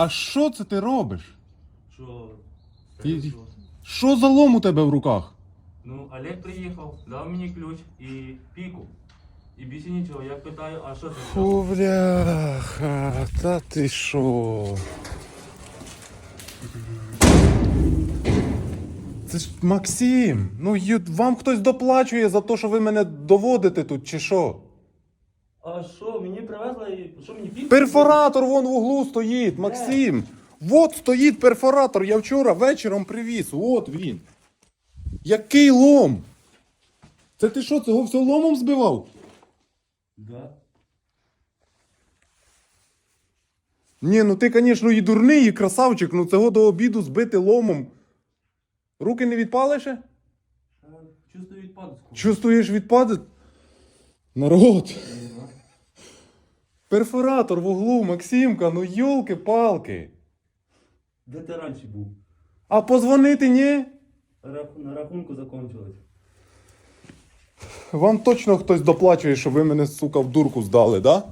А що це ти робиш? Що? І- Що? Що за лом у тебе в руках? Ну, Олег приїхав, дав мені ключ і піку. І більше нічого. Я питаю, а що це? Фу, бляха, та ти що? Це ж Максим, ну ю- вам хтось доплачує за те, що ви мене доводите тут, чи що? А що, мені привезли, і- що мені піку? Перфоратор вон в углу стоїть, Максим. Вот стоїть перфоратор. Я вчора вечором привіз. От він. Який лом? Це ти що, цього все ломом збивав? Да. Ні, ну ти, звісно, і дурний, і красавчик, ну цього до обіду збити ломом. Руки не відпали ще? Е, Чувствую відпадку. Чувствуєш відпади? Народ. Перфоратор в углу, Максимка, ну йолки-палки. Де ти раніше був? А позвонити ні? На рахунку закончилось. Вам точно хтось доплачує, що ви мене, сука, в дурку здали, да?